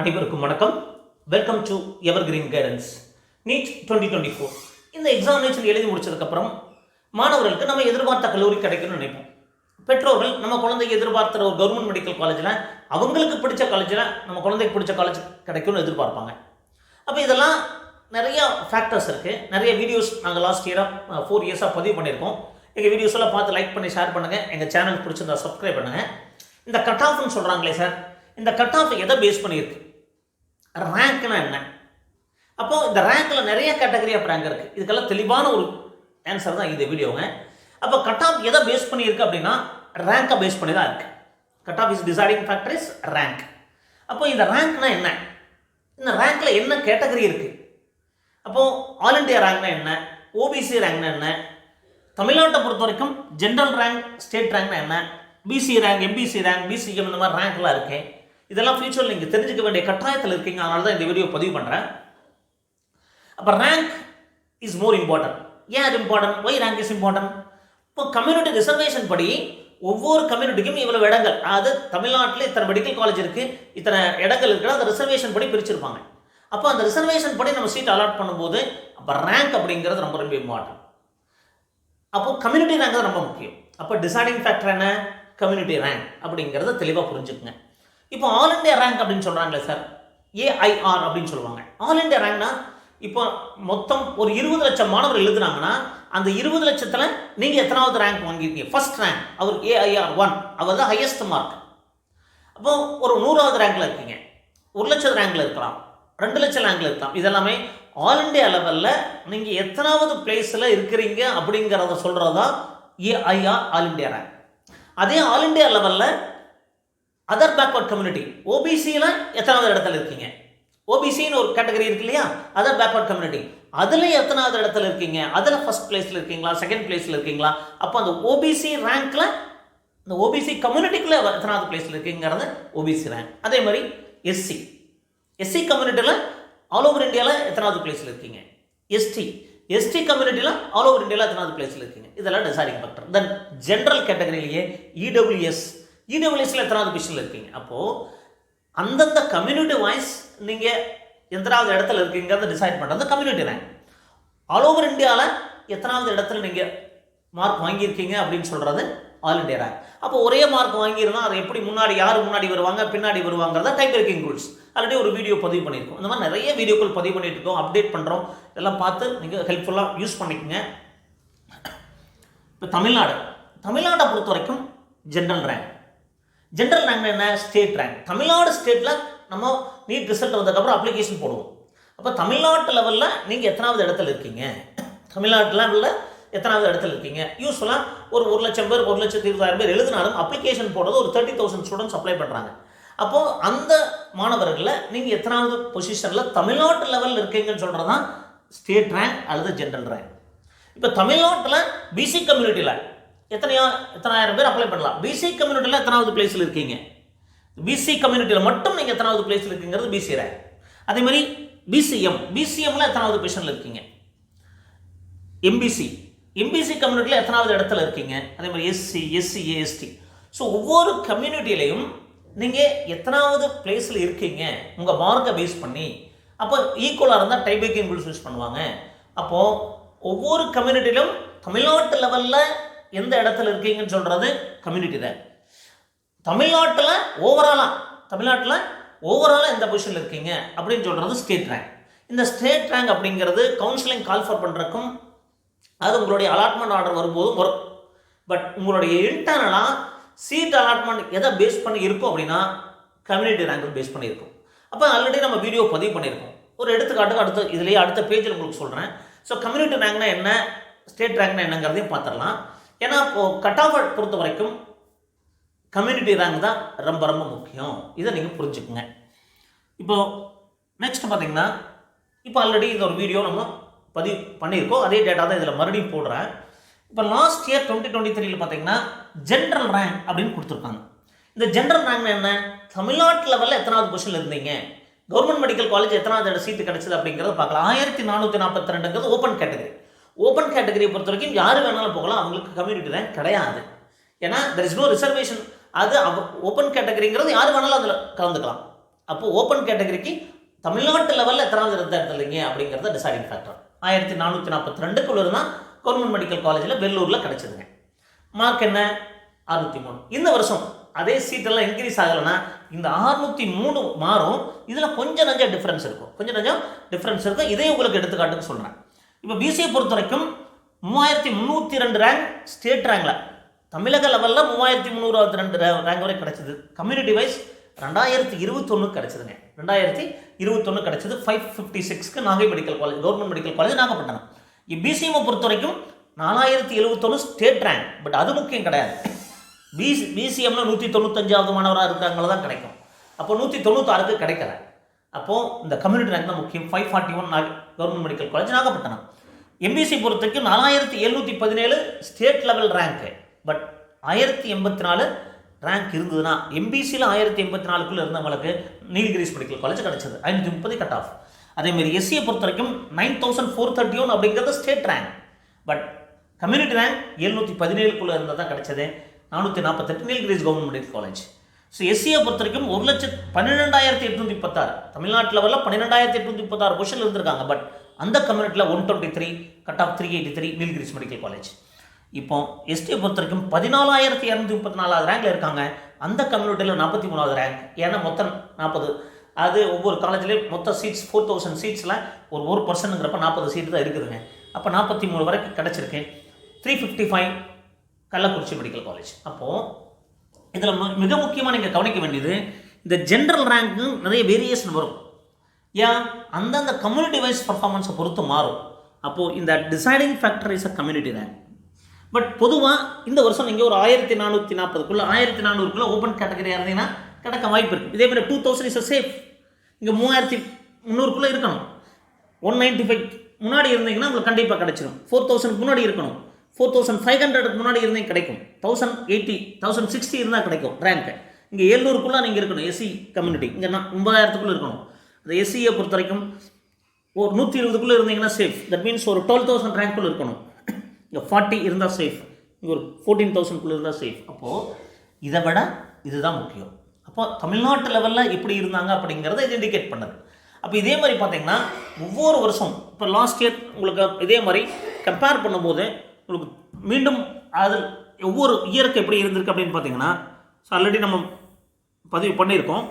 அனைவருக்கும் வணக்கம். Welcome to evergreen guidance NEET twenty twenty four இந்த எக்ஸாமினேஷன் எழுதி முடிச்சதுக்கப்புறம் மாணவர்களுக்கு நம்ம எதிர்பார்த்த கல்லூரி கிடைக்கணும்னு நினைப்போம். பெற்றோர்கள் நம்ம குழந்தைக்கு எதிர்பார்த்த ஒரு கவர்மெண்ட் மெடிக்கல் காலேஜில் அவங்களுக்கு பிடிச்ச காலேஜில் நம்ம குழந்தைக்கு பிடிச்ச காலேஜ் கிடைக்கும்னு எதிர்பார்ப்பாங்க. அப்போ இதெல்லாம் நிறைய ஃபேக்டர்ஸ் இருக்குது நிறைய வீடியோஸ் நாங்கள் லாஸ்ட் இயராக ஃபோர் இயர்ஸாக பதிவு பண்ணியிருக்கோம். எங்கள் வீடியோஸ் எல்லாம் பார்த்து லைக் பண்ணி ஷேர் பண்ணுங்கள் எங்கள் சேனல் பிடிச்சிருந்தா சப்ஸ்கிரைப் பண்ணுங்கள் இந்த கட் ஆஃப்னு சொல்கிறாங்களே சார் இந்த கட் ஆஃப் எதை பேஸ் பண்ணியிருக்கு? ரேங்க்னா என்ன? அப்போ இந்த ரேங்க்ல நிறைய கேட்டகரி ஆஃப் ரேங்க் இருக்கு. இதுக்கெல்லாம் தெளிவான ஒரு ஆன்சர் தான் இந்த வீடியோங்க அப்போ கட் ஆஃப் எதை பேஸ் பண்ணியிருக்கு அப்படின்னா ரேங்கை பேஸ் பண்ணி தான் இருக்கு. Cut off is deciding factor is rank அப்போ இந்த ரேங்க்னா என்ன? இந்த ரேங்க்ல என்ன கேட்டகரி இருக்கு? அப்போ ஆல் இண்டியா ரேங்க்னா என்ன? ஓபிசி ரேங்க்னா என்ன? தமிழ்நாட்டை பொறுத்த வரைக்கும் ஜென்ரல் ரேங்க் ஸ்டேட் ரேங்க்னா என்ன BC rank MBC rank BCM இந்த மாதிரி ரேங்க்லாம் இருக்குது இதெல்லாம் ஃபியூச்சரில் நீங்கள் தெரிஞ்சுக்க வேண்டிய கட்டாயத்தில் இருக்கீங்க. அதனால தான் இந்த வீடியோ பதிவு பண்ணுறேன் அப்போ ரேங்க் இஸ் மோர் இம்பார்ட்டன்ட் ஏன் அது important why rank is important இப்போ கம்யூனிட்டி ரிசர்வேஷன் படி ஒவ்வொரு கம்யூனிட்டிக்கும் இவ்வளவு இடங்கள். அதாவது தமிழ்நாட்டில் இத்தனை மெடிக்கல் காலேஜ் இருக்குது இத்தனை இடங்கள் இருக்குது அந்த ரிசர்வேஷன் படி பிரிச்சிருப்பாங்க. அப்போ அந்த ரிசர்வேஷன் படி நம்ம சீட் அலாட் பண்ணும்போது அப்போ ரேங்க் அப்படிங்கிறது ரொம்ப ரொம்ப இம்பார்ட்டன்ட் அப்போ கம்யூனிட்டி ரேங்க் தான் ரொம்ப முக்கியம். அப்போ டிசைடிங் ஃபேக்டர் என்ன? கம்யூனிட்டி ரேங்க் அப்படிங்கிறத தெளிவாக புரிஞ்சுக்குங்க. இப்போ ஆல் இண்டியா ரேங்க் அப்படின்னு சொல்கிறாங்களே சார் ஏஐஆர் அப்படின்னு சொல்லுவாங்க. ஆல் இண்டியா ரேங்க்னா இப்போ மொத்தம் ஒரு இருபது லட்சம் மாணவர்கள் எழுதுனாங்கன்னா அந்த இருபது லட்சத்தில் நீங்கள் எத்தனாவது ரேங்க் வாங்கியிருக்கீங்க? ஃபர்ஸ்ட் ரேங்க் அவர் ஏஐஆர் ஒன் அவர் தான் ஹையஸ்ட் மார்க் அப்போ ஒரு நூறாவது ரேங்கில் இருக்கீங்க. ஒரு லட்சம் ரேங்கில் இருக்கலாம். ரெண்டு லட்சம் ரேங்கில் இருக்கலாம். இதெல்லாமே ஆல் இண்டியா லெவலில் நீங்கள் எத்தனாவது பிளேஸில் இருக்கிறீங்க அப்படிங்கிறத சொல்கிறதா ஏஐஆர் ஆல் இண்டியா ரேங்க் அதே ஆல் இண்டியா லெவலில் அதர் பேக்வர்ட் கம்யூனிட்டி ஓபிசியில் எத்தனாவது இடத்துல இருக்கீங்க? ஓபிசின்னு ஒரு கேட்டகரி இருக்கு இல்லையா? அதர் பேக்வர்ட் கம்யூனிட்டி அதில் எத்தனாவது இடத்துல இருக்கீங்க? அதில் ஃபர்ஸ்ட் பிளேஸில் இருக்கீங்களா? செகண்ட் பிளேஸில் இருக்கீங்களா? அப்போ அந்த ஓபிசி ரேங்க்கில் இந்த ஓபிசி கம்யூனிட்டிக்குள்ள எத்தனாவது பிளேஸில் இருக்கீங்கிறது ஓபிசி ரேங்க் அதே மாதிரி எஸ்சி எஸ்சி கம்யூனிட்டியில் ஆல் ஓவர் இந்தியாவில் எத்தனாவது பிளேஸில் இருக்கீங்க? எஸ்டி எஸ்டி கம்யூனிட்டியில் ஆல் ஓவர் இந்தியாவில் எத்தனாவது பிளேஸில் இருக்கீங்க? இதெல்லாம் டிசைடிங் ஃபேக்டர் தென் ஜென்ரல் கேட்டகரியிலேயே இடபிள்யூஎஸ் இடபிள்யூஎஸ்ல எத்தனாவது பொசிஷனில் இருக்கீங்க. அப்போது அந்தந்த கம்யூனிட்டி வைஸ் நீங்கள் எத்தனாவது இடத்துல இருக்கீங்கிறத டிசைட் பண்ணுறது கம்யூனிட்டி ரேங்க் ஆல் ஓவர் இந்தியாவில் எத்தனாவது இடத்துல நீங்கள் மார்க் வாங்கியிருக்கீங்க அப்படின்னு சொல்கிறது ஆல் இண்டியா ரேங்க் அப்போ ஒரே மார்க் வாங்கியிருந்தால் அதை எப்படி முன்னாடி யார் முன்னாடி வருவாங்க பின்னாடி வருவாங்கிறத டைப் பிரேக்கிங் ரூல்ஸ் ஆல்ரெடி ஒரு வீடியோ பதிவு பண்ணியிருக்கோம். இந்த மாதிரி நிறைய வீடியோக்கள் பதிவு பண்ணிட்டு இருக்கோம் அப்டேட் பண்ணுறோம் இதெல்லாம் பார்த்து நீங்கள் ஹெல்ப்ஃபுல்லாக யூஸ் பண்ணிக்கோங்க. இப்போ தமிழ்நாடு. தமிழ்நாட்டை பொறுத்த வரைக்கும் ஜென்ரல் ரேங்க் ஜென்ரல் ரேங்க் என்ன? ஸ்டேட் ரேங்க் தமிழ்நாடு ஸ்டேட்டில் நம்ம நீட் ரிசல்ட் வந்ததுக்கப்புறம் அப்ளிகேஷன் போடுவோம். அப்போ தமிழ்நாட்டு லெவலில் நீங்கள் எத்தனாவது இடத்துல இருக்கீங்க? தமிழ்நாட்டு லெவலில் எத்தனாவது இடத்துல இருக்கீங்க? யூஸ்ஃபுல்லாக ஒரு ஒரு லட்சம் பேர் ஒரு லட்சத்தி இருபதாயிரம் பேர் எழுதினாலும் அப்ளிகேஷன் போடுறது ஒரு தேர்ட்டி தௌசண்ட் ஸ்டூடெண்ட்ஸ் அப்ளை பண்ணுறாங்க அப்போது அந்த மாணவர்களில் நீங்கள் எத்தனாவது பொசிஷனில் தமிழ்நாட்டு லெவலில் இருக்கீங்கன்னு சொல்கிறது தான் ஸ்டேட் ரேங்க் அல்லது ஜென்ரல் ரேங்க் இப்போ தமிழ்நாட்டில் பிசி கம்யூனிட்டியில் எத்தனையோ எத்தனாயிரம் பேர் அப்ளை பண்ணலாம். பிசி கம்யூனிட்டியில் எத்தனாவது பிளேஸில் இருக்கீங்க? பிசி கம்யூனிட்டியில் மட்டும் நீங்கள் எத்தனாவது பிளேஸில் இருக்கீங்கிறது பிசி ரேங்க் அதே மாதிரி பிசிஎம் பிசிஎம்ல எத்தனாவது பொசிஷனில் இருக்கீங்க? எம்பிசி எம்பிசி கம்யூனிட்டியில் எத்தனாவது இடத்துல இருக்கீங்க? அதே மாதிரி எஸ்சி எஸ்சி ஏஎஸ்டி ஸோ ஒவ்வொரு கம்யூனிட்டிலையும் நீங்கள் எத்தனாவது பிளேஸில் இருக்கீங்க? உங்கள் மார்க்கை பேஸ் பண்ணி அப்போ ஈக்குவலாக இருந்தால் டைபேக்கிங் ரூல்ஸ் யூஸ் பண்ணுவாங்க. அப்போது ஒவ்வொரு கம்யூனிட்டிலும் தமிழ்நாட்டு லெவலில் எந்த இடத்துல இருக்கீங்கன்னு சொல்கிறது கம்யூனிட்டி தான். தமிழ்நாட்டில் ஓவராலாக தமிழ்நாட்டில் ஓவராலாக எந்த பொசிஷனில் இருக்கீங்க அப்படின்னு சொல்கிறது ஸ்டேட் ரேங்க் இந்த ஸ்டேட் ரேங்க் அப்படிங்கிறது கவுன்சிலிங் கால்ஃபர் பண்ணுறக்கும் அது உங்களுடைய அலாட்மெண்ட் ஆர்டர் வரும்போதும் வரும். பட் உங்களுடைய இன்டர்னலாக சீட் அலாட்மெண்ட் எதை பேஸ் பண்ணி இருக்கும் அப்படின்னா கம்யூனிட்டி ரேங்க் பேஸ் பண்ணியிருக்கும். அப்போ ஆல்ரெடி நம்ம வீடியோ பதிவு பண்ணியிருக்கோம். ஒரு எடுத்துக்காட்டுக்கு அடுத்த இதுலேயே அடுத்த பேஜில் உங்களுக்கு சொல்கிறேன் ஸோ கம்யூனிட்டி ரேங்க்னா என்ன ஸ்டேட் ரேங்க்னா என்னங்கிறதையும் பார்த்துடலாம். ஏன்னா இப்போது கட் ஆஃப் பொறுத்த வரைக்கும் கம்யூனிட்டி ரேங்க் தான் ரொம்ப ரொம்ப முக்கியம். இதை நீங்கள் புரிஞ்சுக்குங்க. இப்போ நெக்ஸ்ட் பார்த்தீங்கன்னா இப்போ ஆல்ரெடி இந்த ஒரு வீடியோ நம்ம பதிவு பண்ணியிருக்கோம். அதே டேட்டா தான் இதில் மறுபடியும் போடுறேன். இப்போ லாஸ்ட் இயர் டுவெண்ட்டி டுவெண்ட்டி த்ரீல பார்த்தீங்கன்னா ஜென்ரல் ரேங்க் அப்படின்னு கொடுத்துருக்காங்க. இந்த ஜென்ரல் ரேங்க் என்ன? தமிழ்நாட்டு லெவலில் எத்தனாவது பொசிஷனில் இருந்தீங்க? கவர்மெண்ட் மெடிக்கல் காலேஜ் எத்தனாவது சீட்டு கிடச்சிது அப்படிங்கிறத பார்க்கலாம். ஆயிரத்தி நானூற்றி நாற்பத்தி ரெண்டுங்கிறது ஓப்பன் கேட்டகரி ஓப்பன் கேட்டகரியை பொறுத்த வரைக்கும் யார் வேணாலும் போகலாம். அவங்களுக்கு கம்யூனிட்டி ரேங்க் கிடையாது. ஏன்னா தெர் இஸ் நோ ரிசர்வேஷன் அது அவ ஓப்பன் கேட்டகரிங்கிறது யார் வேணாலும் அதில் கலந்துக்கலாம். அப்போது ஓப்பன் கேட்டகரிக்கு தமிழ்நாட்டு லெவலில் எத்தனாவது இருந்தா இல்லைங்க அப்படிங்கிறத டிசைடிங் ஃபேக்டர் ஆயிரத்தி நானூற்றி நாற்பத்தி ரெண்டுக்குள்ள தான் கவர்மெண்ட் மெடிக்கல் காலேஜில் வெள்ளூரில் கிடச்சிதுங்க. மார்க் என்ன? அறுநூத்தி மூணு. இந்த வருஷம் அதே சீட்டெல்லாம் இன்க்ரீஸ் ஆகலைன்னா இந்த அறுநூத்தி மூணு மாறும். இதில் கொஞ்சம் நஞ்சம் டிஃப்ரென்ஸ் இருக்கும். கொஞ்சம் நஞ்சம் டிஃப்ரென்ஸ் இருக்கும். இதே உங்களுக்கு எடுத்துக்காட்டுன்னு சொல்கிறேன் இப்போ பிசியை பொறுத்த வரைக்கும் மூவாயிரத்தி முந்நூற்றி ரெண்டு ரேங்க் ஸ்டேட் ரேங்கில் தமிழக லெவலில் மூவாயிரத்தி முந்நூறு ரெண்டு ரேங்க் வரை கிடச்சிது. கம்யூனிட்டி வைஸ் ரெண்டாயிரத்தி இருபத்தொன்று கிடச்சிதுங்க. ரெண்டாயிரத்தி இருபத்தொன்று கிடச்சிது five fifty சிக்ஸ்க்கு Nagai medical college government medical college Nagapattinam. பிசிஎம்ஐ பொறுத்த வரைக்கும் நாலாயிரத்தி எழுபத்தொன்று ஸ்டேட் ரேங்க் பட் அது முக்கியம் கிடையாது. பிசி பிசிஎம்ல நூற்றி தொண்ணூத்தஞ்சாவது மாணவராக இருக்காங்கள தான் கிடைக்கும். அப்போ நூற்றி தொண்ணூத்தாறுக்கு கிடைக்கல. அப்போது இந்த கம்யூனிட்டி ரேங்க் தான் முக்கியம். Five forty one government medical college Nagapattinam. MBC பொறுத்த வரைக்கும் நாலாயிரத்தி எழுநூற்றி பதினேழு ஸ்டேட் லெவல் ரேங்க்கு பட் ஆயிரத்தி எண்பத்தி நாலு ரேங்க் இருந்ததுன்னா எம்பிசியில் ஆயிரத்தி எண்பத்தி நாலுக்குள்ளே இருந்தவங்களுக்கு நீலகிரிஸ் மெடிக்கல் காலேஜ் கிடச்சது. ஐநூற்றி முப்பது கட் ஆஃப் அதேமாரி எஸ்சியை பொறுத்த வரைக்கும் nine thousand four thirty one அப்படிங்கிறது state rank but community rank எழுநூற்றி பதினேழுக்குள்ளே இருந்தால் தான் கிடச்சது. நானூற்றி நாற்பத்தெட்டு Nilgiris government medical college so எஸ்சியை பொறுத்த வரைக்கும் ஒரு லட்சத்து பன்னிரெண்டாயிரத்தி எட்நூற்றி முப்பத்தாறு. தமிழ்நாட்டில் வரல பன்னிரெண்டாயிரத்தி எட்நூற்றி முப்பத்தாறு கொஷின் இருந்திருக்காங்க. பட் அந்த கம்யூனிட்டியில் one twenty three cut off three eighty three Nilgiris medical college இப்போ எஸ்டியை பொறுத்த வரைக்கும் பதினாலாயிரத்தி இரநூத்தி முப்பத்தி நாலாவது ரேங்கில் இருக்காங்க. அந்த கம்யூனிட்டியில் நாற்பத்தி மூணாவது ரேங்க் ஏன்னா மொத்தம் நாற்பது அது ஒவ்வொரு காலேஜ்லேயும் மொத்த சீட்ஸ் ஃபோர் தௌசண்ட் சீட்ஸில் ஒரு ஒரு பர்சன்ட்ங்கிறப்ப நாற்பது சீட்டு தான் இருக்குதுங்க. அப்போ நாற்பத்தி மூணு வரைக்கும் கிடச்சிருக்கு. Three fifty five Kallakurichi medical college அப்போது இதில் மிக முக்கியமாக நீங்கள் கவனிக்க வேண்டியது இந்த ஜென்ரல் ரேங்க்கு நிறைய வேரியேஷன் வரும். ஏன்? அந்தந்த கம்யூனிட்டி வைஸ் பர்ஃபார்மன்ஸை பொறுத்து மாறும். அப்போது இந்த deciding factor is uh community rank but பொதுவாக இந்த வருஷம் நீங்கள் ஒரு ஆயிரத்தி நானூற்றி நாற்பதுக்குள்ளே ஆயிரத்தி நானூறுக்குள்ளே ஓப்பன் கேட்டகரியாக இருந்தீங்கன்னா கிடக்க வாய்ப்பு இருக்குது இதே மாதிரி டூ தௌசண்ட் இஸ் சேஃப் இங்கே மூவாயிரத்தி முந்நூறுக்குள்ளே இருக்கணும். ஒன் நைன்ட்டி ஃபைவ் முன்னாடி இருந்தீங்கன்னா உங்களுக்கு கண்டிப்பாக கிடைச்சிடும் ஃபோர் தௌசண்ட் முன்னாடி இருக்கணும். ஃபோர் தௌசண்ட் ஃபைவ் ஹண்ட்ரடுக்கு முன்னாடி இருந்தே கிடைக்கும். தௌசண்ட் எயிட்டி தௌசண்ட் சிக்ஸ்டி இருந்தால் கிடைக்கும். ரேங்க்கு இங்கே எழுநூறுக்குள்ளே நீங்கள் இருக்கணும். எஸ்சி கம்யூனிட்டி இங்கே நான் ஒன்பதாயிரத்துக்குள்ளே இருக்கணும். அந்த எஸ்சியை பொறுத்த வரைக்கும் ஒரு நூற்றி இருபதுக்குள்ளே இருந்தீங்கன்னா சேஃப் தட் மீன்ஸ் ஒரு டுவெல் தௌசண்ட் ரேங்க்குள்ளே இருக்கணும். இங்கே ஃபார்ட்டி இருந்தால் சேஃப் இங்கே ஒரு ஃபோர்டீன் தௌசண்ட்குள்ளே இருந்தால் சேஃப் அப்போது இதை விட இதுதான் முக்கியம். அப்போ தமிழ்நாட்டு லெவலில் எப்படி இருந்தாங்க அப்படிங்கிறத இது இண்டிகேட் பண்ணுது. அப்போ இதே மாதிரி பார்த்தீங்கன்னா ஒவ்வொரு வருஷம் இப்போ லாஸ்ட் இயர் உங்களுக்கு இதே மாதிரி கம்பேர் பண்ணும்போது உங்களுக்கு மீண்டும் அது ஒவ்வொரு இயருக்கு எப்படி இருந்திருக்கு அப்படின்னு பார்த்தீங்கன்னா ஸோ ஆல்ரெடி நம்ம பதிவு பண்ணியிருக்கோம்.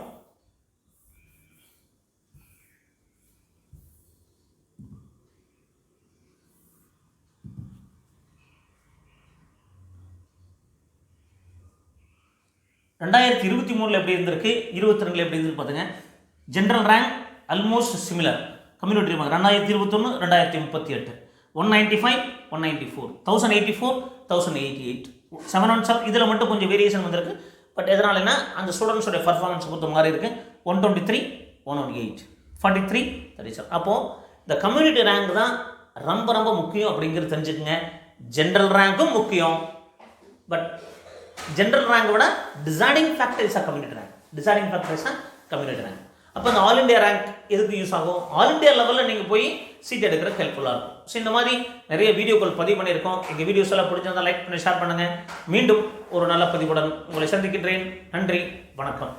ரெண்டாயிரத்தி இருபத்தி மூணில் எப்படி இருந்திருக்கு? இருபத்தி ரெண்டில் எப்படி இருந்திருக்கு பார்த்துங்க general rank almost similar community rank ரெண்டாயிரத்தி இருபத்தொன்று ரெண்டாயிரத்தி முப்பத்தி எட்டு. One ninety five one ninety four thousand eighty four thousand eighty eight seven one seven இதில் மட்டும் கொஞ்சம் வேரியேஷன் வந்திருக்கு. பட் எதனாலனா அந்த ஸ்டூடெண்ட்ஸோட பர்ஃபார்மன்ஸ் பொறுத்த மாதிரி இருக்குது one twenty three one one eight forty three thirty seven அப்போது இந்த கம்யூனிட்டி ரேங்க் தான் ரொம்ப ரொம்ப முக்கியம் அப்படிங்கிறது தெரிஞ்சுக்கங்க. ஜென்ரல் ரேங்க்கும் முக்கியம். பட் ஜென்ரல் ரேங்க் விட deciding factor community rank deciding ஃபேக்டரிஸாக community rank அப்போ இந்த ஆல் இண்டியா ரேங்க் எதுக்கு யூஸ் ஆகும்? ஆல் இண்டியா லெவலில் நீங்கள் போய் சீட் எடுக்கிற ஹெல்ப்ஃபுல்லாக இருக்கும். ஸோ இந்த மாதிரி நிறைய வீடியோக்கள் பதிவு பண்ணியிருக்கோம். எங்கள் வீடியோஸ் எல்லாம் பிடிச்சிருந்தா லைக் பண்ணி ஷேர் பண்ணுங்கள் மீண்டும் ஒரு நல்ல பதிவுடன் உங்களை சந்திக்கின்றேன். நன்றி வணக்கம்.